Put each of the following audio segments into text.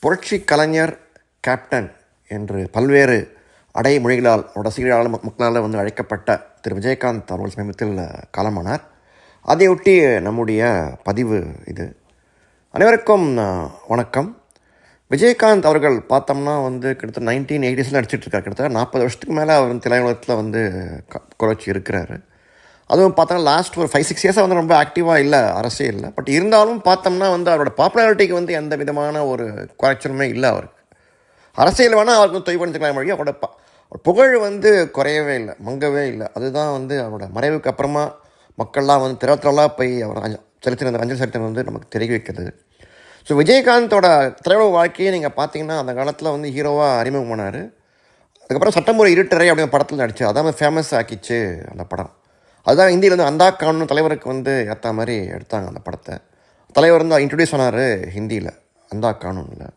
புரட்சி கலைஞர் கேப்டன் என்று பல்வேறு அடைமொழிகளால் ரசிகர்களால் மக்களால் வந்து அழைக்கப்பட்ட திரு. விஜயகாந்த் அவர்கள் சமீபத்தில் காலமானார். அதையொட்டி நம்முடைய பதிவு இது. அனைவருக்கும் வணக்கம். விஜயகாந்த் அவர்கள் பார்த்தோம்னா வந்து கிட்டத்தட்ட நைன்டீன் எயிட்டிஸில் நடிச்சிட்ருக்கார் கிட்டத்தட்ட நாற்பது வருஷத்துக்கு மேலே அவர் திரையுலகத்தில் வந்து க- குறைச்சி இருக்கிறாரு. அதுவும் பார்த்தோன்னா லாஸ்ட் ஒரு ஃபைவ் சிக்ஸ் இயர்ஸாக வந்து ரொம்ப ஆக்டிவாக இல்லை அரசியலில் பட் இருந்தாலும் பார்த்தோம்னா வந்து அவரோட பாப்புலாரிட்டிக்கு வந்து எந்த விதமான ஒரு குறைச்சலுமே இல்லை அவருக்கு. அரசியல் வேணால் அவருக்கு வந்து தொய்வு பண்ணிக்கலாம் மொழி அவரோட ப புகழ் வந்து குறையவே இல்லை மங்கவே இல்லை. அதுதான் வந்து அவரோட மறைவுக்கு அப்புறமா மக்கள்லாம் வந்து திரத்தலாக போய் அவர் செலுத்தின அஞ்சல் செலுத்தின வந்து நமக்கு தெரிய வைக்கிறது ஸோ விஜயகாந்தோட திரையுலக வாழ்க்கையை நீங்கள் பார்த்தீங்கன்னா அந்த காலத்தில் வந்து ஹீரோவாக அறிமுகமானார். அதுக்கப்புறம் சட்டமுறை இருட்டரை அப்படின்னு படத்தில் நடிச்சு அதான் ஃபேமஸ் ஆக்கிச்சு அந்த படம். அதுதான் இந்தியில் வந்து அந்தா கானும் தலைவருக்கு வந்து ஏற்ற மாதிரி எடுத்தாங்க அந்த படத்தை. தலைவர் வந்து இன்ட்ரடியூஸ் ஆனார் ஹிந்தியில் அந்தா கானூனில்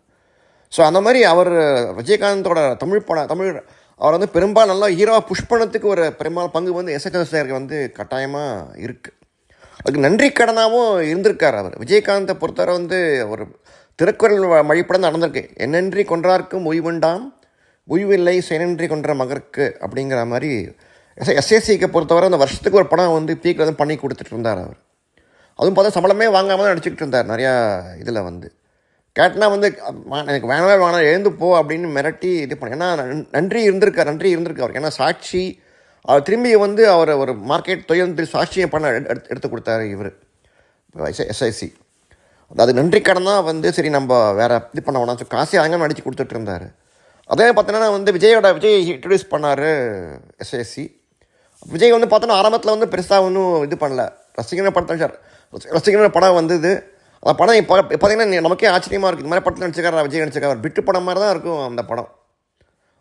ஸோ அந்த மாதிரி அவர் விஜயகாந்தோட தமிழ் படம் தமிழ் அவர் வந்து பெரும்பாலும் நல்லா ஹீரோவாக புஷ் பண்ணத்துக்கு ஒரு பெரும்பாலும் பங்கு வந்து எஸ்எஸ்ஆருக்கு வந்து கட்டாயமாக இருக்குது அதுக்கு நன்றி கடனாகவும் இருந்திருக்கார் அவர். விஜயகாந்தை பொறுத்தவரை வந்து ஒரு திருக்குறள் வ- நடந்திருக்கு. என்னன்றி கொன்றார்க்கும் ஓய்வுண்டாம் ஓய்வில்லை செயனன்றி கொன்ற மகருக்கு அப்படிங்கிற மாதிரி எஸ்எஸ்சிக்கு பொறுத்தவரை அந்த வருஷத்துக்கு ஒரு படம் வந்து பீக்கில் வந்து பண்ணி கொடுத்துட்டு இருந்தார் அவர். அதுவும் பார்த்தா சம்பளமே வாங்காமல் தான் நடிச்சுக்கிட்டு இருந்தார் நிறையா இதில் வந்து. கேட்டனா வந்து எனக்கு வேணவே வேணாம் எழுந்து போ அப்படின்னு மிரட்டி இது பண்ண ஏன்னா நன்- நன்றி இருந்திருக்கார் நன்றி இருந்திருக்கு அவர் ஏன்னா சாட்சி அவர் திரும்பி வந்து அவர் ஒரு மார்க்கெட் தொழில் சாட்சியை பண்ண எடுத்து எடுத்து கொடுத்தாரு இவர். எஸ்ஐசி. அதாவது நன்றி கடன் தான் வந்து சரி நம்ம வேறு இது பண்ண வேணாம் காசே அங்கே நடிச்சு கொடுத்துட்டு இருந்தார். அதே பார்த்தீங்கன்னா வந்து விஜயோட விஜய் இன்ட்ரடியூஸ் பண்ணார் எஸ்ஐசி. விஜய் வந்து பார்த்தோன்னா ஆரம்பத்தில் வந்து பெருசாக ஒன்றும் இது பண்ணல. ரசிகன படத்தை சார் ரசிகன படம் வந்தது அந்த படம் இப்போ பார்த்தீங்கன்னா நமக்கே ஆச்சரியமாக இருக்குது இந்த மாதிரி படத்தில் நடிச்சிருக்காரு விஜய் நடிச்சிருக்காரு? பிட்டு படம் மாதிரி தான் இருக்கும் அந்த படம்.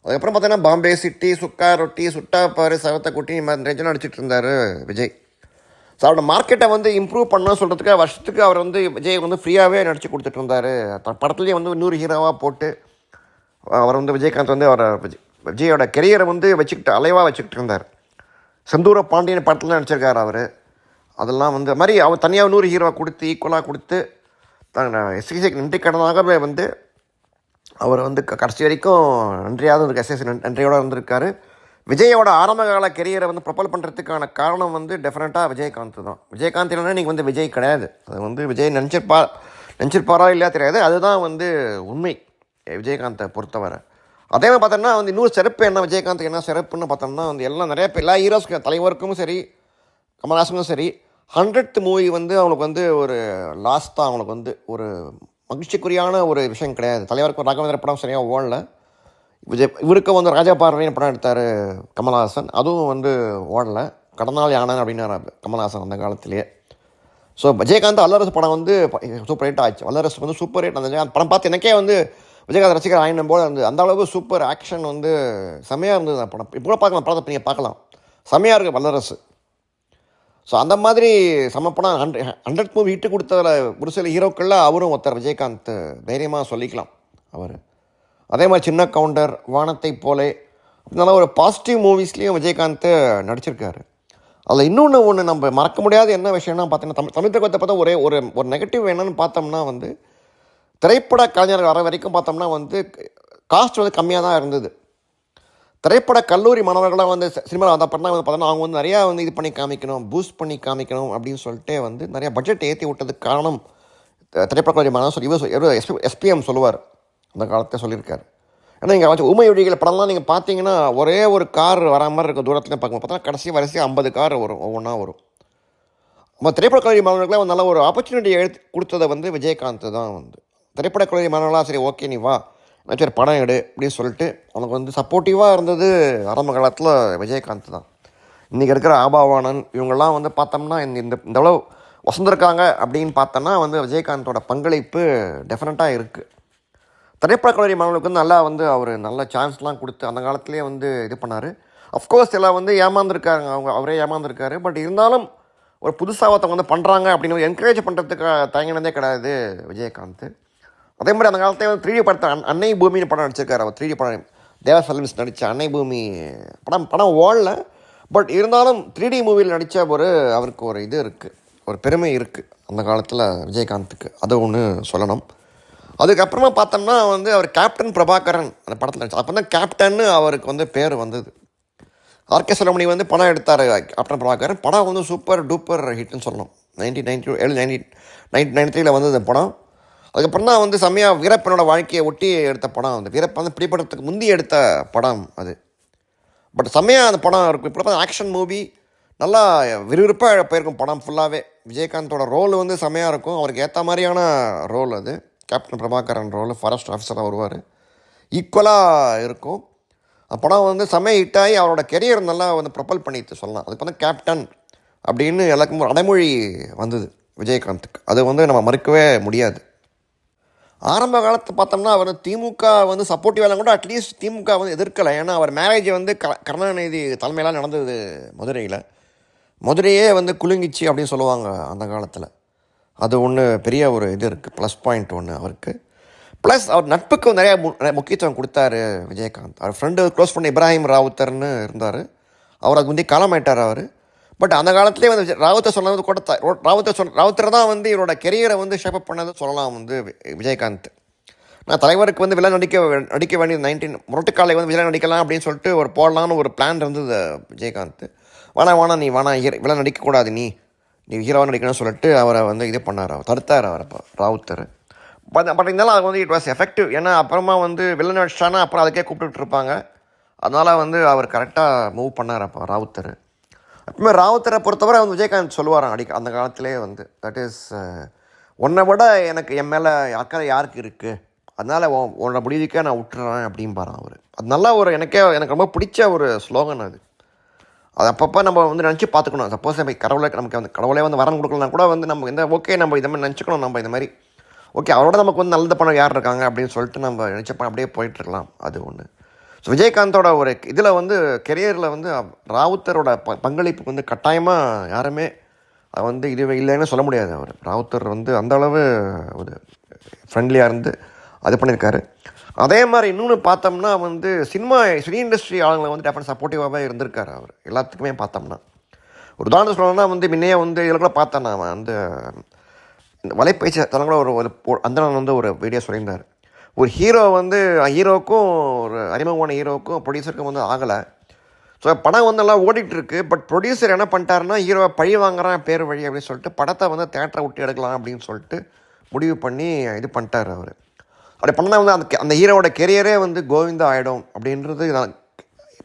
அதுக்கப்புறம் பார்த்தீங்கன்னா பாம்பே சிட்டி சுக்கா ரொட்டி சுட்டா பாரு சவத்தை குட்டி இந்த மாதிரி ரேஞ்செலாம் நடிச்சிட்டு இருந்தார் விஜய். ஸோ அவரோட மார்க்கெட்டை வந்து இம்ப்ரூவ் பண்ண சொல்கிறதுக்கு வருஷத்துக்கு அவர் வந்து விஜய் வந்து ஃப்ரீயாகவே நடிச்சு கொடுத்துட்டு இருந்தார் படத்துலேயே வந்து இன்னொரு ஹீரோவாக போட்டு அவர் வந்து விஜயகாந்த் வந்து அவரை விஜய் விஜயோட கெரியரை வந்து வச்சுக்கிட்டு அலைவாக வச்சுக்கிட்டு இருந்தார். செந்தூர பாண்டியன் படத்தில் நடிச்சிருக்காரு அவர். அதெல்லாம் வந்து அது மாதிரி அவர் தனியாக நூறு ஹீரோவை கொடுத்து ஈக்குவலாக கொடுத்து தான் எஸ்சிசிக்கு நன்றி கடனாகவே வந்து அவர் வந்து க- கடைசி வரைக்கும் நன்றியாக இருக்கு. எஸ்எஸ் நன்றியோடு இருந்திருக்காரு. விஜயோட ஆரம்ப கால கெரியரை வந்து ப்ரொபல் பண்ணுறதுக்கான காரணம் வந்து டெஃபினட்டாக விஜயகாந்த் தான். விஜயகாந்த் இல்லைன்னா நீங்கள் வந்து விஜய் கிடையாது. அது வந்து விஜய் நினச்சிருப்பா நினச்சிருப்பாரா இல்லையா தெரியாது. அதுதான் வந்து உண்மை. விஜயகாந்தை பொறுத்தவரை. அதே மாதிரி பார்த்தோம்னா வந்து இன்னொரு சிறப்பு என்ன விஜயகாந்த் என்ன சிறப்புன்னு பார்த்தோம்னா வந்து எல்லாம் நிறைய எல்லா ஹீரோஸ்க்கு தலைவருக்கும் சரி கமல்ஹாசனுக்கும் சரி ஹண்ட்ரட் மூவி வந்து அவங்களுக்கு வந்து ஒரு லாஸ்ட்டாக தான். அவங்களுக்கு வந்து ஒரு மகிழ்ச்சிக்குரியான ஒரு விஷயம் கிடையாது. தலைவருக்கு ராகவேந்திர படம் சரியாக ஓடல. விஜய் இவருக்கு வந்து ராஜா பார்வையின் படம் எடுத்தார் கமல்ஹாசன். அதுவும் வந்து ஓடலை. கடநாள் யானை அப்படின்னாரு கமல்ஹாசன் அந்த காலத்திலேயே. ஸோ விஜயகாந்த் வல்லரசு படம் வந்து சூப்பர் ஹிட் ஆச்சு. வல்லரசு வந்து சூப்பர் ஹிட் அந்த படம் பார்த்து எனக்கே வந்து விஜயகாந்த் ரசிகர் ஆயினும் போல இருந்தது அந்த அளவுக்கு சூப்பர் ஆக்ஷன் வந்து செம்மையாக இருந்தது அந்த படம். இப்போ பார்க்கலாம் படத்தை நீங்கள் பார்க்கலாம். செம்மையாக இருக்குது வல்லரசு. ஸோ அந்த மாதிரி சமப்படம் ஹண்ட்ரட் ஹண்ட்ரட் மூவி ஹிட்டு கொடுத்ததில் ஒரு சில ஹீரோக்களில் அவரும் ஒருத்தர் விஜயகாந்த் தைரியமாக சொல்லிக்கலாம் அவர். அதே மாதிரி சின்ன கவுண்டர் வானத்தை போலே இதனால ஒரு பாசிட்டிவ் மூவிஸ்லேயும் விஜயகாந்த் நடிச்சிருக்காரு. அதில் இன்னொன்று ஒன்று நம்ம மறக்க முடியாத என்ன விஷயம்னா பார்த்தீங்கன்னா தமிழ் தமிழ் திரைப்படத்தை பார்த்தா ஒரே ஒரு ஒரு நெகட்டிவ் என்னன்னு பார்த்தோம்னா வந்து திரைப்பட கலைஞர்கள் வர வரைக்கும் பார்த்தோம்னா வந்து காஸ்ட் வந்து கம்மியாக தான் இருந்தது. திரைப்பட கல்லூரி மாணவர்களாக வந்து சினிமாவில் வந்த அப்புறம் வந்து பார்த்தோன்னா அவங்க வந்து நிறையா வந்து இது பண்ணி காமிக்கணும் பூஸ்ட் பண்ணி காமிக்கணும் அப்படின்னு சொல்லிட்டு வந்து நிறையா பட்ஜெட் ஏற்றி விட்டதுக்கு காரணம் திரைப்பட கல்லூரி மாணவன் சொல்லி இவர் எஸ்பி எஸ்பிஎம் சொல்லுவார். அந்த காலத்தை சொல்லியிருக்காரு. ஏன்னா இங்கே வச்சு உமை ஒழிகள் படம்லாம் நீங்கள் பார்த்தீங்கன்னா ஒரே ஒரு கார் வரா மாதிரி இருக்கும் தூரத்தில் பார்க்கும் பார்த்தா கடைசி வரிசையாக ஐம்பது கார் வரும் ஒவ்வொன்றா வரும். நம்ம திரைப்பட கல்லூரி மாணவர்களுக்கு நல்ல ஒரு ஆப்பர்ச்சுனிட்டி எடுத்து கொடுத்ததை வந்து விஜயகாந்த் தான் வந்து. திரைப்பட கல்லூரி மாணவர்களாக சரி ஓகே நீ வா. நான் சரி படம் எடு அப்படின்னு சொல்லிட்டு அவனுக்கு வந்து சப்போர்ட்டிவாக இருந்தது ஆரம்ப காலத்தில் விஜயகாந்த் தான். இன்றைக்கி இருக்கிற ஆபாவானன் இவங்கெல்லாம் வந்து பார்த்தோம்னா இந்த இந்த இந்த அளவு வசந்திருக்காங்க அப்படின்னு பார்த்தோன்னா வந்து விஜயகாந்தோட பங்களிப்பு டெஃபினட்டாக இருக்குது திரைப்பட கல்லூரி மாணவர்களுக்கு வந்து நல்லா வந்து அவர் நல்ல சான்ஸ்லாம் கொடுத்து அந்த காலத்துலேயே வந்து இது பண்ணார். அஃப்கோர்ஸ் எல்லாம் வந்து ஏமாந்துருக்காங்க. அவங்க அவரே ஏமாந்துருக்காரு. பட் இருந்தாலும் ஒரு புதுசாக ஒருத்தவங்க வந்து பண்ணுறாங்க அப்படின்னு என்கரேஜ் பண்ணுறதுக்கு தயங்கினதே கிடையாது விஜயகாந்த். அதே மாதிரி அந்த காலத்தில் வந்து த்ரீ படத்தை அன்- அன்னை பூமின்னு படம் நடிச்சிருக்காரு அவர் த்ரீ படம். தேவா ஃபிலிம்ஸ் நடித்த அன்னை பூமி படம் படம் ஓடல. பட் இருந்தாலும் த்ரீ டி மூவியில் நடித்த ஒரு அவருக்கு ஒரு இது இருக்குது ஒரு பெருமை இருக்குது அந்த காலத்தில் விஜயகாந்துக்கு அது ஒன்று சொல்லணும். அதுக்கப்புறமா பார்த்தோம்னா வந்து அவர் கேப்டன் பிரபாகரன் அந்த படத்தில் நடிச்சார் அப்போ தான் கேப்டன்னு அவருக்கு வந்து பேர் வந்தது. ஆர்கே செலமணி வந்து படம் எடுத்தார். கேப்டன் பிரபாகரன் படம் வந்து சூப்பர் டூப்பர் ஹிட்னு சொல்லணும். நைன்டீன் நைன்டி ஏழு நைன்டி நைன்டி நைன்டி த்ரீல வந்தது இந்த படம். அதுக்கப்புறம் தான் வந்து செம்மையாக வீரப்பனோட வாழ்க்கையை ஒட்டி எடுத்த படம் வந்து வீரப்பன் வந்து பிடிப்படத்துக்கு முந்தி எடுத்த படம் அது. பட் செம்மையாக அந்த படம் இருக்கும். இப்போ பார்த்தா ஆக்ஷன் மூவி நல்லா விறுவிறுப்பாக போயிருக்கும் படம் ஃபுல்லாகவே விஜயகாந்தோட ரோல் வந்து செம்மையாக இருக்கும். அவருக்கு ஏற்ற மாதிரியான ரோல் அது. கேப்டன் பிரபாகரன் ரோல் ஃபாரஸ்ட் ஆஃபீஸராக வருவார். ஈக்குவலாக இருக்கும். அந்த படம் வந்து செம்மையாக ஹிட் ஆகி அவரோட கெரியர் நல்லா வந்து ப்ரொப்பல் பண்ணிட்டு சொல்லலாம். அதுக்கு வந்து கேப்டன் அப்படின்னு எல்லாருக்கும் ஒரு அடைமொழி வந்தது விஜயகாந்துக்கு. அது வந்து நம்ம மறுக்கவே முடியாது. ஆரம்ப காலத்தை பார்த்தோம்னா அவர் திமுக வந்து சப்போர்ட்டிவாக கூட அட்லீஸ்ட் திமுக வந்து எதிர்க்கலை. ஏன்னா அவர் மேரேஜ் வந்து க கருணாநிதி தலைமையெல்லாம் நடந்தது மதுரையில். மதுரையே வந்து குலுங்கிச்சு அப்படின்னு சொல்லுவாங்க அந்த காலத்தில். அது ஒன்று பெரிய ஒரு இது இருக்குது ப்ளஸ் பாயிண்ட் ஒன்று அவருக்கு. ப்ளஸ் அவர் நட்புக்கு நிறையா முக்கியத்துவம் கொடுத்தாரு விஜயகாந்த். அவர் ஃப்ரெண்டு க்ளோஸ் பண்ண இப்ராஹிம் ராவுத்தர்னு இருந்தார். அவர் அதுக்கு முந்தைய காலமாயிட்டார் அவர். பட் அந்த காலத்திலே வந்து ராவத்தை சொன்னது கூட ராவத்தை ரோ- ராவுத்தர் சொன்ன ராவுத்தர் தான் வந்து இவரோட கெரியரை வந்து ஷேப் பண்ணது சொல்லலாம் வந்து விஜயகாந்த். நான் தலைவருக்கு வந்து வில்லன் நடிக்க நடிக்க வேண்டியது நைன்டீன் முரட்டுக்காலை வந்து விழா நடிக்கலாம் அப்படின்னு சொல்லிட்டு ஒரு போடலான்னு ஒரு பிளான் இருந்தது விஜயகாந்த். வேணா வேணா நீ வேணா ஹீரோ வில்லன் நடிக்கக்கூடாது நீ. நீ ஹீரோவாக நடிக்கணும்னு சொல்லிட்டு அவரை வந்து இது பண்ணார் அவர் தடுத்தார் அவர் அப்போ ராவுத்தர் பட் பட் இருந்தாலும் அது வந்து இட் வாஸ் எஃபெக்டிவ் ஏன்னா அப்புறமா வந்து வில்லன் நடிச்சிட்டானா அப்புறம் அதுக்கே கூப்பிட்டுட்டு இருப்பாங்க. அதனால் வந்து அவர் கரெக்டாக மூவ் பண்ணார் அப்போ ராவுத்தர் எப்பவுமே ராவுத்தரை பொறுத்தவரை வந்து விஜயகாந்த் சொல்லுவாராம் அடிக்க அந்த காலத்திலே வந்து. தட் இஸ் uh, உன்னை விட எனக்கு என் மேலே அக்கறை யாருக்கு இருக்குது அதனால் உன்னோட முடிவுக்கே நான் விட்டுறேன் அப்படிம்பாரான் அவர். அது நல்லா ஒரு எனக்கே எனக்கு ரொம்ப பிடிச்ச ஒரு ஸ்லோகன் அது. அது அப்பப்போ நம்ம வந்து நினச்சி பார்த்துக்கணும். சப்போஸ் நம்ம கடவுளை நமக்கு வந்து கடவுளே வந்து வரம் கொடுக்கலாம் கூட வந்து நம்ம இந்த ஓகே நம்ம இதை மாதிரி நினச்சிக்கணும். நம்ம இந்த மாதிரி ஓகே அவரோட நமக்கு வந்து நல்லது பணம் யார் இருக்காங்க அப்படின்னு சொல்லிட்டு நம்ம நினச்சப்ப அப்படியே போயிட்டுருக்கலாம் அது ஒன்று ஸோ விஜயகாந்தோட ஒரு இதில் வந்து கெரியரில் வந்து ராவுத்தரோட ப பங்களிப்பு வந்து கட்டாயமாக யாருமே அது வந்து இது இல்லைன்னு சொல்ல முடியாது. அவர் ராவுத்தர் வந்து அந்த அளவு ஒரு ஃப்ரெண்ட்லியாக இருந்து அது பண்ணியிருக்காரு அதே மாதிரி இன்னொன்று பார்த்தோம்னா வந்து சினிமா சினி இண்டஸ்ட்ரி ஆளுங்களை வந்து டெஃபன் சப்போர்ட்டிவாகவே இருந்திருக்கார் அவர். எல்லாத்துக்குமே பார்த்தோம்னா. ஒரு உதாரணம் சொல்லணும்னா வந்து முன்னையே வந்து இதில் கூட பார்த்தேன் நான். வந்து இந்த வலைப்பயிற்சி தரம் ஒரு ஒரு அந்த வந்து ஒரு வீடியோ சொல்லியிருந்தார். ஒரு ஹீரோ வந்து ஹீரோவுக்கும் ஒரு அறிமுகமான ஹீரோவுக்கும் ப்ரொடியூசருக்கும் வந்து ஆகலை. ஸோ படம் வந்து எல்லாம் ஓடிட்டுருக்கு. பட் ப்ரொடியூசர் என்ன பண்ணிட்டாருன்னா ஹீரோவை பழி வாங்குறான் பேர் வழி அப்படின்னு சொல்லிட்டு படத்தை வந்து தேட்டரை விட்டு எடுக்கலாம் அப்படின்னு சொல்லிட்டு முடிவு பண்ணி இது பண்ணிட்டார் அவர். அப்படி பண்ணால் வந்து அந்த அந்த ஹீரோவோட கெரியரே வந்து கோவிந்தா ஆகிடும் அப்படின்றது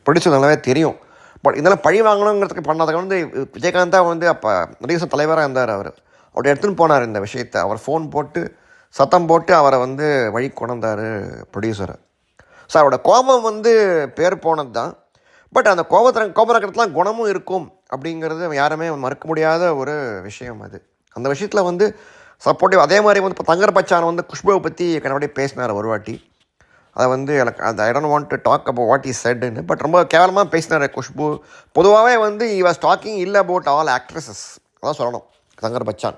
ப்ரொடியூசர் நல்லாவே தெரியும். பட் இதெல்லாம் பழி வாங்கணுங்கிறதுக்கு பண்ணதுக்கு வந்து விஜயகாந்தா வந்து அப்போ நடிகர் தலைவராக இருந்தார் அவர். அப்படி எடுத்துன்னு போனார் இந்த விஷயத்தை. அவர் ஃபோன் போட்டு சத்தம் போட்டு அவரை வந்து வழி கொண்டாந்தார் ப்ரொடியூசரை ஸோ அவரோட கோபம் வந்து பேர் போனது தான் பட் அந்த கோபத்தில் கோபரக்கத்துலாம் குணமும் இருக்கும் அப்படிங்கிறது யாருமே மறுக்க முடியாத ஒரு விஷயம் அது. அந்த விஷயத்தில் வந்து சப்போர்ட்டிவ் அதே மாதிரி வந்து இப்போ தங்கர் பச்சான் வந்து குஷ்புவை பற்றி கண்டபடி பேசினார் ஒரு வாட்டி. அதை வந்து எனக்கு அந்த I don't want to talk about what is செட்னு but ரொம்ப கேவலமாக பேசினார் குஷ்பு. பொதுவாகவே வந்து இ வாஸ் டாக்கிங் இல்லை அபவுட் ஆல் ஆக்ட்ரஸஸ் அதான் சொல்லணும். தங்கர் பச்சான்.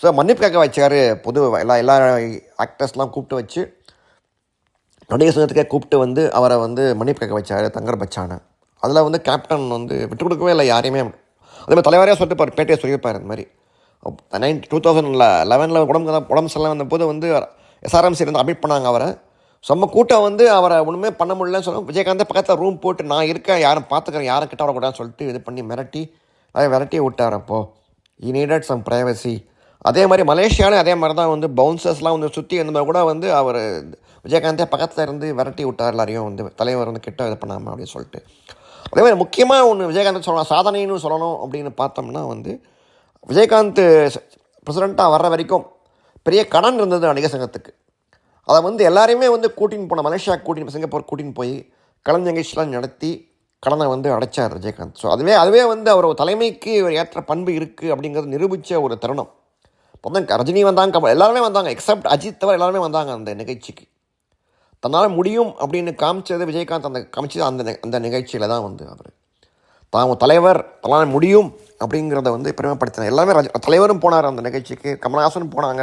ஸோ மன்னிப்பு கேட்க வச்சார் பொது எல்லா எல்லா ஆக்டர்ஸ்லாம் கூப்பிட்டு வச்சு. நடிகர் சங்கத்துக்கே கூப்பிட்டு வந்து அவரை வந்து மன்னிப்பு கேட்க வச்சார் தங்கர் பச்சானை. அதில் வந்து கேப்டன் வந்து விட்டு கொடுக்கவே இல்லை யாரையுமே. அதே மாதிரி தலைவரையாக சொல்லிட்டு பேட்டையை சொல்லியிருப்பார் இந்த மாதிரி. நைன் டூ தௌசண்ட் லெவனில் உடம்பு உடம்பு சரியில்லாம வந்தபோது வந்து எஸ்ஆர்எம்சி இருந்து அட்மிட் பண்ணாங்க அவரை. செம்ம கூட்டம் வந்து அவரை ஒன்றுமே பண்ண முடியலன்னு சொல்ல விஜயகாந்த் பக்கத்தில் ரூம் போட்டு நான் இருக்கேன் யாரும் பார்த்துக்கிறேன் யாரும் கிட்ட வரக்கூடாதுன்னு சொல்லிட்டு இது பண்ணி மிரட்டி அதை விரட்டி விட்டார் அப்போது ஈ நீடட் சம் ப்ரைவசி அதே மாதிரி மலேசியாவிலும் அதே மாதிரி தான் வந்து பவுன்சர்ஸ்லாம் வந்து சுற்றி இருந்த மாதிரி கூட வந்து அவர் விஜயகாந்தே பக்கத்தில் இருந்து விரட்டி விட்டார் எல்லாரையும் வந்து தலைவர் வந்து கிட்ட இது பண்ணாமல் அப்படின்னு சொல்லிட்டு. அதே மாதிரி முக்கியமாக ஒன்று விஜயகாந்த் சொல்லலாம் சாதனைன்னு சொல்லணும் அப்படின்னு பார்த்தோம்னா வந்து விஜயகாந்த் பிரசிடெண்ட்டாக வர்ற வரைக்கும் பெரிய கடன் இருந்தது நடிகர் சங்கத்துக்கு. அதை வந்து எல்லாரையுமே வந்து கூட்டின்னு போன மலேசியா கூட்டின்னு சிங்கப்பூர் கூட்டின்னு போய் கலந்து நடத்தி கடனை வந்து அடைச்சார் விஜயகாந்த். ஸோ அதுவே அதுவே வந்து அவர் தலைமைக்கு ஒரு ஏற்ற பண்பு இருக்குது அப்படிங்கிறது நிரூபித்த ஒரு தருணம். இப்போ தான் ரஜினி வந்தாங்க கமல் எல்லாருமே வந்தாங்க எக்ஸப்ட் அஜித் தவிர எல்லாருமே வந்தாங்க அந்த நிகழ்ச்சிக்கு. தன்னால் முடியும் அப்படின்னு காமிச்சது விஜயகாந்த் அந்த காமிச்சது அந்த அந்த நிகழ்ச்சியில் தான் வந்து அவர். தான் தலைவர் தன்னால் முடியும் அப்படிங்கிறத வந்து பெருமைப்படுத்தினார். எல்லாமே ரஜ தலைவரும் போனார் அந்த நிகழ்ச்சிக்கு கமல்ஹாசனும் போனாங்க.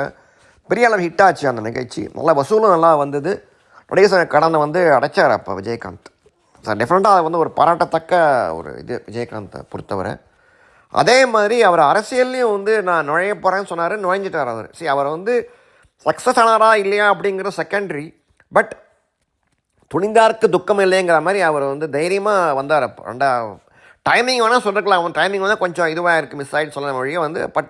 பெரிய அளவு ஹிட் ஆச்சு அந்த நிகழ்ச்சி. நல்லா வசூலும் நல்லா வந்தது. நடிகர் கடனை வந்து அடைச்சார் அப்போ விஜயகாந்த். சார் டெஃபினட்டாக அது வந்து ஒரு பாராட்டத்தக்க ஒரு இது விஜயகாந்தை பொறுத்தவரை. அதே மாதிரி அவர் அரசியல்லையும் வந்து நான் நுழைய போகிறேன்னு சொன்னார் நுழைஞ்சிட்டார் அவர். சரி அவர் வந்து சக்ஸஸ் ஆனாரா இல்லையா அப்படிங்கிற செகண்டரி பட் துணிந்தாருக்கு துக்கம் இல்லைங்கிற மாதிரி அவர் வந்து தைரியமாக வந்தார். அப்போ ரெண்டா டைமிங் வேணால் சொல்லிருக்கலாம் அவன் டைமிங் வந்து கொஞ்சம் இதுவாக இருக்குது மிஸ் ஆகிட்டு சொல்ல வழியே வந்து பட்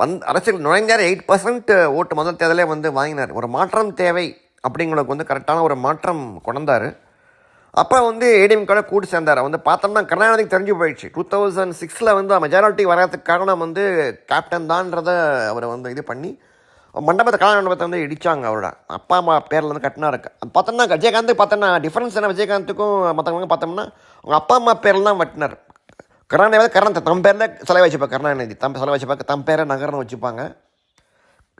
வந் அரசியல் நுழைஞ்சார் எயிட் பர்சன்ட் ஓட்டு முதல் தேர்தலே வந்து வாங்கினார். ஒரு மாற்றம் தேவை அப்படிங்களுக்கு வந்து கரெக்டான ஒரு மாற்றம் கொண்டார் அப்போ வந்து ஏடிஎம்கோட கூட்டு சேர்ந்தார். வந்து பார்த்தோம்னா கருணாநிதிக்கு தெரிஞ்சு போயிடுச்சு. டூ தௌசண்ட் சிக்ஸில் வந்து மெஜாரிட்டி வர்றதுக்கு காரணம் வந்து கேப்டன் தான்றதை அவரை வந்து இது பண்ணி மண்டபத்தை கல்யாண மண்டபத்தை வந்து இடித்தாங்க அவரோட. அப்பா அம்மா பேரில் வந்து கட்டினாரு அது பார்த்தோம்னா விஜயகாந்த் பார்த்தோம்னா டிஃப்ரென்ஸ் என்ன? விஜயகாந்துக்கும் மற்றவங்க பார்த்தோம்னா அவங்க அப்பா அம்மா பேரில் தான் வெட்டினார். கருணாநிதி கருணா தம் பேரில் சிலை வச்சுப்பாங்க. கருணாநிதி தம் சிலை வச்சுப்பாங்க. தம் பேரை நகர்னு வச்சுப்பாங்க.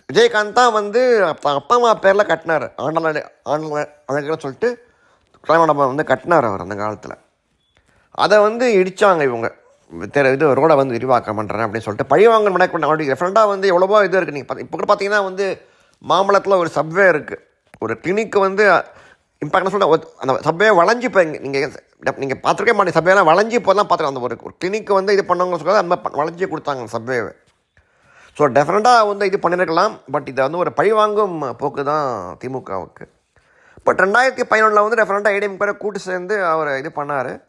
விஜயகாந்த் தான் வந்து அப்பா அம்மா பேரில் கட்டினார். ஆண்டல ஆண்டல அழகுன்னு சொல்லிட்டு கல்யாண மண்டபம் வந்து கட்டினார் அவர் அந்த காலத்தில். அதை வந்து இடித்தாங்க இவங்க. தெரு இது ரோடை வந்து விரிவாக்கம் பண்ணுறேன் அப்படின்னு சொல்லிட்டு பழிவாங்க முன்னாடி அப்படி ரெஃபரெண்டாக வந்து எவ்வளோவோ இது இருக்குது நீங்கள் இப்போ கூட பார்த்தீங்கன்னா வந்து மாம்பழத்தில் ஒரு சப்வே இருக்குது ஒரு கிளினிக்கு வந்து இம்பாக்ட் சொல்ல அந்த சப்வே வளைஞ்சு இப்போ நீங்கள் நீங்கள் பார்த்துருக்கே மாட்டீங்க. சப்வேலாம் வளைஞ்சு இப்போ தான் பார்த்துருக்கோம் அந்த ஒரு ஒரு கிளினிக்கு வந்து இது பண்ணவங்க சொல்லி அந்த மாதிரி வளைஞ்சு கொடுத்தாங்க சப்வேவை ஸோ டெஃபினட்டாக வந்து இது பண்ணியிருக்கலாம் பட் இதை வந்து ஒரு பழிவாங்கும் போக்கு தான் திமுகவுக்கு. பட் ரெண்டாயிரத்தி பதினொன்றில் வந்து டெஃபினட்டாக ஏடிஎம் பேரை கூட்டு சேர்ந்து அவர் இது பண்ணார்.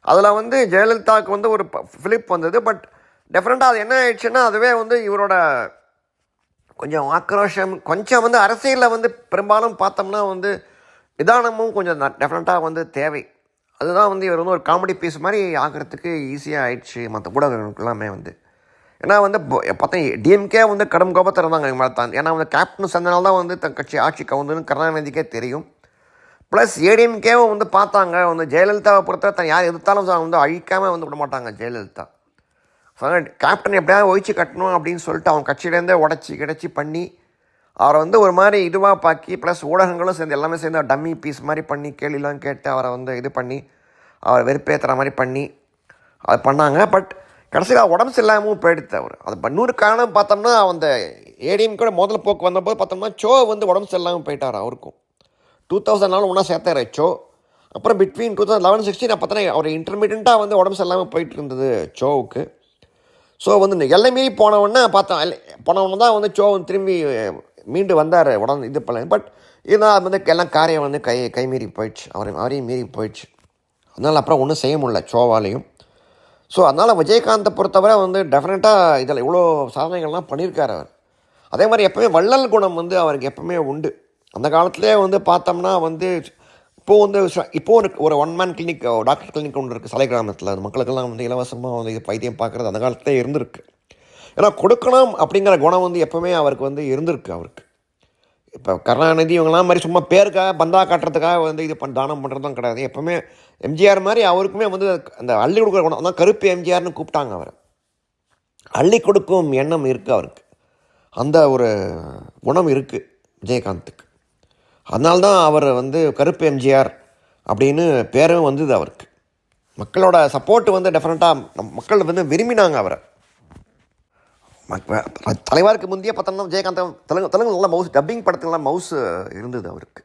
அதில் வந்து ஜெயலலிதாவுக்கு வந்து ஒரு ஃபிலிப் வந்தது. பட் டெஃபினட்டாக அது என்ன ஆயிடுச்சுன்னா அதுவே வந்து இவரோட கொஞ்சம் ஆக்ரோஷம் கொஞ்சம் வந்து அரசியலில் வந்து பெரும்பாலும் பார்த்தோம்னா வந்து நிதானமும் கொஞ்சம் டெஃபினட்டாக வந்து தேவை. அதுதான் வந்து இவர் வந்து ஒரு காமெடி பீஸ் மாதிரி ஆகிறதுக்கு ஈஸியாக ஆயிடுச்சு. மற்ற ஊடகங்களுக்கு எல்லாமே வந்து. ஏன்னா வந்து பார்த்தா டிஎம்கே வந்து கடும் கோபத்தில் இருந்தாங்க இவங்க தான். ஏன்னா வந்து கேப்டன் சேர்ந்தனால தான் வந்து தன் கட்சி ஆட்சி கவுந்துன்னு கருணாநிதிக்கே தெரியும். ப்ளஸ் ஏடிஎம்கேவும் வந்து பார்த்தாங்க. வந்து ஜெயலலிதாவை பொறுத்த தன் யார் எதிர்த்தாலும் வந்து அழிக்காமல் வந்து விட மாட்டாங்க ஜெயலலிதா. ஸோ கேப்டன் எப்படியாவது ஒழிச்சு கட்டணும் அப்படின்னு சொல்லிட்டு அவங்க கட்சியிலேருந்தே உடச்சி கிடச்சி பண்ணி அவரை வந்து ஒரு மாதிரி இதுவாக பாக்கி ப்ளஸ் ஊடகங்களும் சேர்ந்து எல்லாமே சேர்ந்து டம்மி பீஸ் மாதிரி பண்ணி கேள்விலாம் கேட்டு அவரை வந்து இது பண்ணி அவரை வெறுப்பேற்றுற மாதிரி பண்ணி அது பண்ணாங்க. பட் கடைசியில் உடம்பு சரியில்லாமல் போயிடுத்து அவர். அது பன்னூறு காரணம் பார்த்தோம்னா அந்த ஏடிஎம் கூட முதல்ல போக்கு வந்தபோது பார்த்தோம்னா சோ வந்து உடம்பு சரியில்லாமல் போயிட்டார் அவருக்கும். டூ தௌசண்ட் நாலு ஒன்றா சேர்த்தார் சோ. அப்புறம் between two thousand eleven sixteen பார்த்தோன்னா அவர் இன்டர்மீடியண்ட்டாக வந்து உடம்பு சரியில்லாமல் போயிட்டு இருந்தது சோவுக்கு. ஸோ வந்து எல்லை மீறி போனவொடனே பார்த்தோம் போனவொன்னே தான் வந்து சோ வந்து திரும்பி மீண்டு வந்தார் உடம்பு இது பண்ணல பட் இருந்தால் வந்து எல்லாம் காரியம் வந்து கை கை மீறி போயிடுச்சு. அவரையும் அவரையும் மீறி போயிடுச்சு. அதனால் அப்புறம் ஒன்றும் செய்ய முடியல சோவாலையும். ஸோ அதனால் விஜயகாந்தை பொறுத்தவரை வந்து டெஃபினட்டாக இதில் இவ்வளோ சாதனைகள்லாம் பண்ணியிருக்கார் அவர். அதே மாதிரி எப்போவுமே வள்ளல் குணம் வந்து அவருக்கு எப்போவுமே உண்டு. அந்த காலத்திலே வந்து பார்த்தோம்னா வந்து இப்போது வந்து இப்போது ஒரு ஒரு one man clinic doctor clinic ஒன்று இருக்குது சலை கிராமத்தில். அது மக்களுக்கெல்லாம் வந்து இலவசமாக வந்து இது பைத்தியம் பார்க்குறது அந்த காலத்திலே இருந்திருக்கு. ஏன்னா கொடுக்கணும் அப்படிங்கிற குணம் வந்து எப்போவுமே அவருக்கு வந்து இருந்திருக்கு அவருக்கு. இப்போ கருணாநிதி இவங்கெல்லாம் மாதிரி சும்மா பேருக்காக பந்தா காட்டுறதுக்காக வந்து இது பண் தானம் பண்ணுறதும் கிடையாது. எப்போவுமே எம்ஜிஆர் மாதிரி அவருக்குமே வந்து அந்த அள்ளி கொடுக்குற குணம் தான் கருப்பு எம்ஜிஆர்னு கூப்பிட்டாங்க அவரை அள்ளி கொடுக்கும் எண்ணம் இருக்குது அவருக்கு அந்த ஒரு குணம் இருக்குது விஜயகாந்துக்கு அதனால்தான் அவர் வந்து கருப்பு எம்ஜிஆர் அப்படின்னு பேரும் வந்தது அவருக்கு மக்களோட சப்போர்ட் வந்து டெஃபினட்டாக மக்கள் வந்து விரும்பினாங்க அவரை தலைவருக்கு முந்தைய பார்த்தோம்னா விஜயகாந்த் தெலுங்கு தெலுங்கு நல்லா மவுஸ் டப்பிங் படத்துலலாம் மவுஸ் இருந்தது அவருக்கு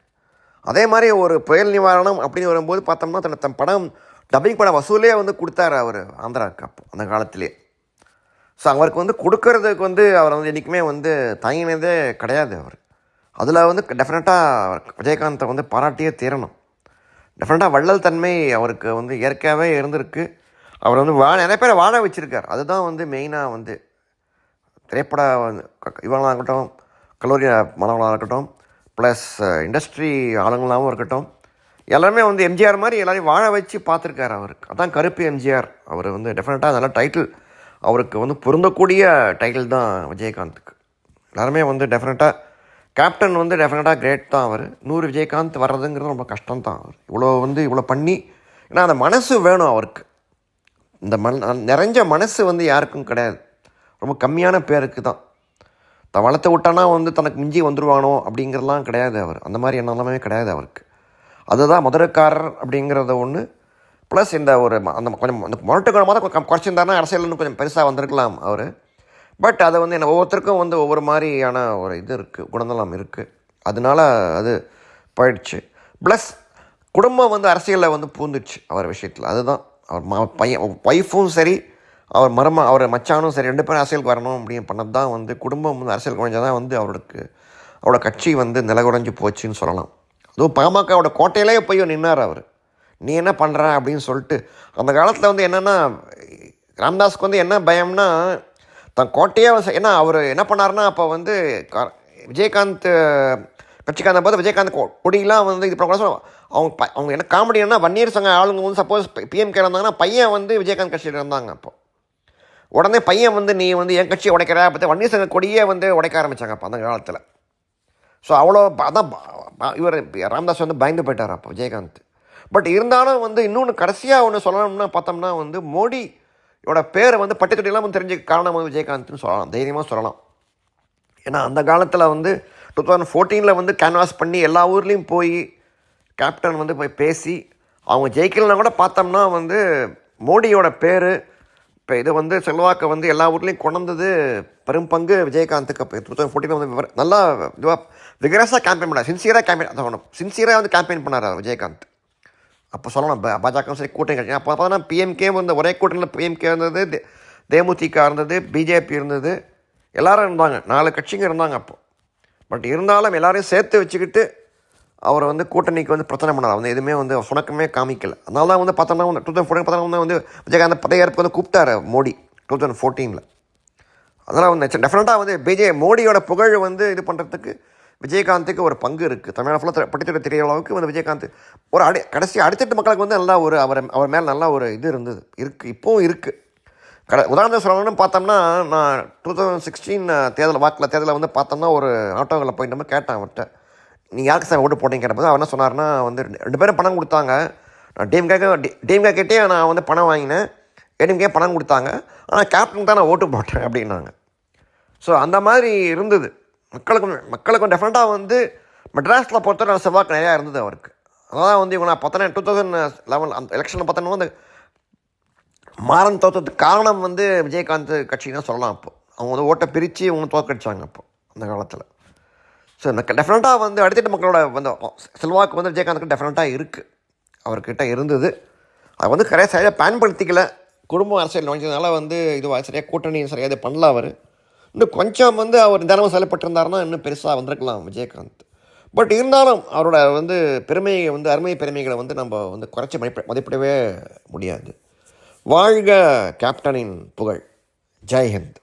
அதே மாதிரி ஒரு புயல் நிவாரணம் அப்படின்னு வரும்போது பார்த்தோம்னா தன் தன் படம் டப்பிங் படம் வசூலே வந்து கொடுத்தாரு அவர் ஆந்திராவுக்கு அப்போ அந்த காலத்திலே. ஸோ அவருக்கு வந்து கொடுக்கறதுக்கு வந்து அவர் வந்து என்றைக்குமே வந்து தயங்கினதே கிடையாது அவர். அதில் வந்து டெஃபினட்டாக விஜயகாந்தை வந்து பாராட்டியே தீரணும். டெஃபினட்டாக வள்ளல் தன்மை அவருக்கு வந்து இயற்கையாகவே இருந்திருக்கு. அவர் வந்து வா நிறைய பேர் வாழ வச்சுருக்கார். அதுதான் வந்து மெயினாக வந்து திரைப்பட இவங்களாக இருக்கட்டும் கல்லூரி மாணவர்களாக இருக்கட்டும் ப்ளஸ் இண்டஸ்ட்ரி uh, ஆளுங்களாகவும் இருக்கட்டும். எல்லாருமே வந்து எம்ஜிஆர் மாதிரி எல்லாரையும் வாழ வச்சு பார்த்துருக்காரு அவருக்கு அதான் கருப்பு எம்ஜிஆர் அவர் வந்து டெஃபினட்டாக நல்ல டைட்டில் அவருக்கு வந்து பொருந்தக்கூடிய டைட்டில் தான் விஜயகாந்துக்கு. எல்லாருமே வந்து டெஃபினட்டாக கேப்டன் வந்து டெஃபினட்டாக கிரேட் தான் அவர். நூறு விஜயகாந்த் வர்றதுங்கிறது ரொம்ப கஷ்டம் தான் அவர். இவ்வளோ வந்து இவ்வளோ பண்ணி ஏன்னா அந்த மனசு வேணும் அவருக்கு. இந்த மண் நிறைஞ்ச மனசு வந்து யாருக்கும் கிடையாது. ரொம்ப கம்மியான பேருக்கு தான். தான் வளர்த்து விட்டானா வந்து தனக்கு மிஞ்சி வந்துடுவானோ அப்படிங்கிறதுலாம் கிடையாது அவர். அந்த மாதிரி எண்ணமே கிடையாது அவருக்கு. அதுதான் மதுரைக்காரர் அப்படிங்கிறத ஒன்று ப்ளஸ் இந்த ஒரு அந்த கொஞ்சம் அந்த முரட்டு குணமாக கொஞ்சம் குறைச்சிருந்தாருன்னா அரசியல்னு கொஞ்சம் பெருசாக வந்திருக்கலாம் அவர். பட் அதை வந்து என்ன ஒவ்வொருத்தருக்கும் வந்து ஒவ்வொரு மாதிரியான ஒரு இது இருக்குது குணநலம் இருக்குது அதனால அது போயிடுச்சு. ப்ளஸ் குடும்பம் வந்து அரசியலில் வந்து பூந்துச்சு அவர் விஷயத்தில். அதுதான். அவர் மா பையன் ஒய்ஃபும் சரி அவர் மரம அவர் மச்சானும் சரி ரெண்டு பேரும் அரசியலுக்கு வரணும் அப்படின்னு பண்ணது தான் வந்து குடும்பம் வந்து அரசியல் குறைஞ்சால் தான் வந்து அவருக்கு அவரோட கட்சி வந்து நிலகுறைஞ்சு போச்சுன்னு சொல்லலாம். அதுவும் பாமகவோட கோட்டையிலே போய் நின்னார் அவர். நீ என்ன பண்ணுற அப்படின்னு சொல்லிட்டு அந்த காலத்தில் வந்து என்னென்னா ராம்தாஸ்க்கு வந்து என்ன பயம்னா தன் கோட்டையே ஏன்னா அவர் என்ன பண்ணாருன்னா அப்போ வந்து க- விஜயகாந்த் கட்சிக்காரந்த போது விஜயகாந்த் கொடியெலாம் கொடியெல்லாம் வந்து இது பண்ண அவங்க ப- அவங்க என்ன காமெடி என்ன வன்னியர் சங்க ஆளுங்க வந்து சப்போஸ் பிஎம்கே இருந்தாங்கன்னா பையன் வந்து விஜயகாந்த் கட்சியில் இருந்தாங்க அப்போ. உடனே பையன் வந்து நீ வந்து என் கட்சியை உடைக்கிற? பார்த்து வன்னியர் சங்க கொடியே வந்து உடைக்க ஆரம்பித்தாங்க அப்போ அந்த காலத்தில். ஸோ அவ்வளோ ப- அதான் இவர் ராம்தாஸ் வந்து பயந்து போயிட்டார் அப்போ விஜயகாந்த். பட் இருந்தாலும் வந்து இன்னொன்று கடைசியாக ஒன்று சொல்லணும்னா பார்த்தோம்னா வந்து மோடியோட பேரை வந்து பட்டுக்கட்டிலாம் தெரிஞ்ச காரணம் வந்து விஜயகாந்த்னு சொல்லலாம். தைரியமாக சொல்லலாம். ஏன்னா அந்த காலத்தில் வந்து டூ தௌசண்ட் ஃபோர்டீனில் வந்து கேன்வாஸ் பண்ணி எல்லா ஊர்லேயும் போய் கேப்டன் வந்து போய் பேசி அவங்க ஜெயிக்கலன்னா கூட பார்த்தோம்னா வந்து மோடியோட பேர் இப்போ இது வந்து செல்வாக்கை வந்து எல்லா ஊர்லேயும் கொண்டது பெரும்பங்கு பெரும் பங்கு விஜயகாந்துக்கு இப்போ டூ தௌசண்ட் ஃபோர்டீனில் வந்து நல்லா இதுவாக விகரஸாக கேம்பெயின் பண்ணார். சின்சியராக கேம்பெயின் அதான் சின்சியராக வந்து கேம்பெயின் பண்ணார் விஜயகாந்த். அப்போ சொல்லணும் ப- பாஜகவும் சரி கூட்டணி கட்சி. அப்போ பார்த்தா பிஎம்கே வந்து ஒரே கூட்டணியில் பிஎம்கே இருந்தது தேமுதிக இருந்தது பிஜேபி இருந்தது. எல்லோரும் இருந்தாங்க. நாலு கட்சிங்க இருந்தாங்க அப்போ. பட் இருந்தாலும் எல்லோரையும் சேர்த்து வச்சுக்கிட்டு அவரை வந்து கூட்டணிக்கு வந்து பிரச்சனை பண்ணார். வந்து எதுவுமே வந்து சுணக்கமே காமிக்கல. அதனால தான் வந்து பார்த்தோம்னா வந்து டூ தௌசண்ட் ஃபோர்டீன் பார்த்தோம்னா வந்து விஜயகாந்த் பதவியேற்பு வந்து கூப்பிட்டாரு மோடி டூ தௌசண்ட் ஃபோர்டீனில். அதெல்லாம் வந்து டெஃபினட்டாக வந்து பிஜே மோடியோட புகழ் வந்து இது பண்ணுறதுக்கு விஜயகாந்துக்கு ஒரு பங்கு இருக்குது தமிழ்நாடு ஃபுல்லாக பட்டித்தொடர் தெரிய அளவுக்கு வந்து விஜயகாந்த் ஒரு அடி கடைசி அடித்தட்டு மக்களுக்கு வந்து நல்லா ஒரு அவர் அவர் மேலே நல்ல ஒரு இது இருந்தது. இருக்குது இப்போவும் இருக்குது கட உதாரணத்துக்கு சொல்லணும்னு பார்த்தோம்னா நான் டூ தௌசண்ட் சிக்ஸ்டீன் தேர்தல் வாக்கில் தேர்தலில் வந்து பார்த்தோம்னா ஒரு ஆட்டோவில் போயிட்டு நம்ம கேட்டேன் அவர்கிட்ட. நீங்கள் யாருக்கு சார் ஓட்டு போட்டீங்க கேட்டபோது அவர் என்ன சொன்னார்னா வந்து ரெண்டு- பேரும் பணம் கொடுத்தாங்க. நான் டிஎம்கேக்கு டிஎம்கே கிட்டே நான் வந்து பணம் வாங்கினேன். ஏடிஎம்கே பணம் கொடுத்தாங்க. ஆனால் கேப்டன் தான் நான் ஓட்டு போட்டேன் அப்படின்னாங்க. ஸோ அந்த மாதிரி இருந்தது. மக்களுக்கும் மக்களுக்கும் டெஃபினட்டாக வந்து மெட்ராஸில் பொறுத்தவரை செவ்வாக்கு நிறையா இருந்தது அவருக்கு. அதான் வந்து இவங்க நான் பார்த்தேன் டூ தௌசண்ட் லெவன் அந்த எலெக்ஷனில் பார்த்தோன்னா வந்து மாறன் தோற்றத்துக்கு காரணம் வந்து விஜயகாந்த் கட்சி தான் சொல்லலாம் அப்போ. அவங்க வந்து ஓட்டை பிரித்து இவங்க தோற்கடிச்சாங்க அப்போ அந்த காலத்தில். ஸோ இந்த டெஃபினட்டாக வந்து அடுத்த மக்களோட வந்து செல்வாக்கு வந்து விஜயகாந்துக்கு டெஃபினட்டாக இருக்குது அவர்கிட்ட இருந்தது. அதை வந்து கரையாக சரியாக பயன்படுத்திக்கல. குடும்ப அரசியல் நுழைஞ்சதுனால வந்து இதுவாக சரியாக கூட்டணி சரியாக இது பண்ணல அவர். இன்னும் கொஞ்சம் வந்து அவர் தினமும் செயல்பட்டிருந்தாருன்னா இன்னும் பெருசாக வந்திருக்கலாம் விஜயகாந்த். பட் இருந்தாலும் அவரோட வந்து பெருமையை வந்து அருமை பெருமைகளை வந்து நம்ம வந்து குறைச்சி மதிப்பி மதிப்பிடவே முடியாது. வாழ்க கேப்டனின் புகழ். ஜெய்ஹிந்த்